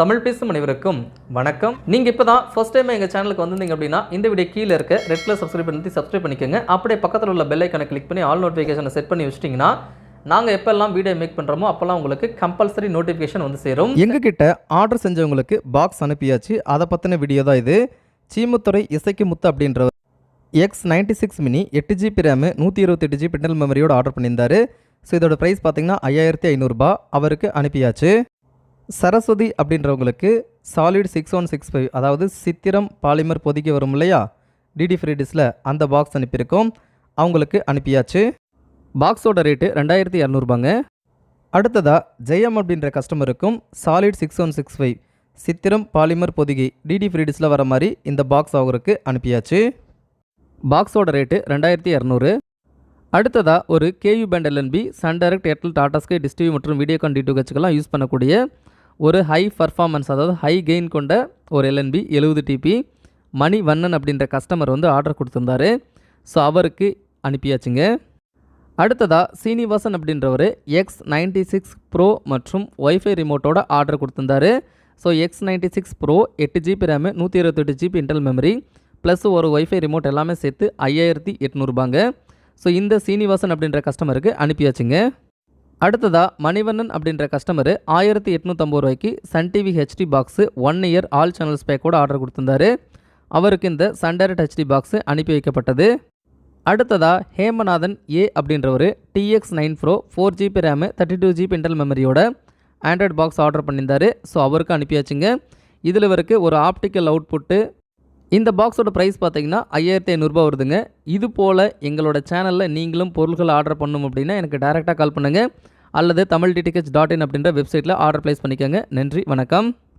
தமிழ் பேசும் அனைவருக்கும் வணக்கம். நீங்கள் இப்போ தான் ஃபஸ்ட் டைம் எங்கள் சேனலுக்கு வந்திருந்தீங்க அப்படின்னா இந்த வீடியோ கீழே இருக்க ரெட் கலர் சப்ஸ்கிரைப் பண்ணி சப்ஸ்கிரைப் பண்ணிக்கோங்க. அப்படியே பக்கத்தில் உள்ள பெல் ஐக்கனை கிளிக் பண்ணி ஆல் நோட்டிஃபிகேஷனை செட் பண்ணி வச்சிட்டிங்கன்னா நாங்கள் எப்போல்லாம் வீடியோ மேக் பண்ணுறோமோ அப்போல்லாம் உங்களுக்கு கம்பல்சரி நோட்டிஃபிகேஷன் வந்து சேரும். எங்ககிட்ட ஆர்டர் செஞ்சவங்களுக்கு பாக்ஸ் அனுப்பியாச்சு. அதை பற்றின வீடியோ தான் இது. சீமுத்துறை இசைக்கு முத்து அப்படின்றவர் எக்ஸ் நைன்டி சிக்ஸ் மினி எட்டு ஜிபி ரேமு நூற்றி இருபத்தெட்டு ஜிபி இன்டர்னல் மெமரியோட ஆர்டர் பண்ணியிருந்தாரு. ஸோ இதோட ப்ரைஸ் பார்த்தீங்கன்னா ஐயாயிரத்தி ஐநூறுரூபா அவருக்கு அனுப்பியாச்சு. சரஸ்வதி அப்படின்றவங்களுக்கு solid six one six five அதாவது சித்திரம் பாலிமர் பொதிக்க வரும் இல்லையா? டிடி ஃப்ரீ டிஸில் அந்த பாக்ஸ் அனுப்பியிருக்கோம். அவங்களுக்கு அனுப்பியாச்சு. பாக்ஸோட ரேட்டு ரெண்டாயிரத்தி இரநூறுபாங்க அடுத்ததாக ஜெயம் அப்படின்ற கஸ்டமருக்கும் solid six one six five Chithiram Polimer Podhigai DD ஃப்ரீடிஸில் வர மாதிரி இந்த பாக்ஸ் அவருக்கு அனுப்பியாச்சு. பாக்ஸோட ரேட்டு ரெண்டாயிரத்தி இரநூறு அடுத்ததாக ஒரு KU band LNB Sun Direct Airtel Tata Sky DishTV மற்றும் வீடியோகான் டி டூ யூஸ் பண்ணக்கூடிய ஒரு ஹை பர்ஃபார்மன்ஸ் அதாவது ஹை கெயின் கொண்ட ஒரு எல்என்பி எழுபது டிபி மணி வண்ணன் அப்படின்ற கஸ்டமர் வந்து ஆர்டர் கொடுத்துருந்தாரு. ஸோ அவருக்கு அனுப்பியாச்சுங்க. அடுத்ததாக சீனிவாசன் அப்படின்றவர் எக்ஸ் நைன்டி சிக்ஸ் ப்ரோ மற்றும் ஒய்ஃபை ரிமோட்டோட ஆர்டர் கொடுத்துருந்தாரு. So X ninety six pro எட்டு ஜிபி ரேமு நூற்றி இருபத்தெட்டு ஜிபி இன்டர்னல் மெமரி ப்ளஸ் ஒரு ஒய்ஃபை ரிமோட் எல்லாமே சேர்த்து ஐயாயிரத்தி எட்நூறுபாங்க ஸோ இந்த சீனிவாசன் அப்படின்ற கஸ்டமருக்கு அனுப்பியாச்சுங்க. அடுத்ததாக மணிவண்ணன் அப்படின்ற கஸ்டமர் ஆயிரத்தி எட்நூற்றம்பது ரூபாய்க்கு Sun TV HD box one year all channels பேக்கோட ஆர்டர் கொடுத்துருந்தாரு. அவருக்கு இந்த சன் ஹெச்டி பாக்ஸு அனுப்பி வைக்கப்பட்டது. அடுத்ததாக ஹேமநாதன் ஏ அப்படின்றவர் TX nine pro four GB RAM thirty two GB internal மெமரியோட Android box order பண்ணியிருந்தாரு ஸோ அவருக்கு அனுப்பியாச்சுங்க. இதில் இவருக்கு ஒரு ஆப்டிக்கல் அவுட்புட்டு இந்த பாக்ஸோட ப்ரைஸ் பார்த்தீங்கன்னா ஐயாயிரத்தி ஐநூறுரூபா வருதுங்க. இது போல் எங்களோட சேனலில் நீங்களும் பொருட்கள் ஆர்டர் பண்ணணும் அப்படின்னா எனக்கு டேரெக்டாக கால் பண்ணுங்கள் அல்லது தமிழ் டிடிஹெச் டாட் இன் அப்படின்ற வெப்சைட்டில் ஆர்டர் ப்ளேஸ் பண்ணிக்கோங்க. நன்றி வணக்கம்.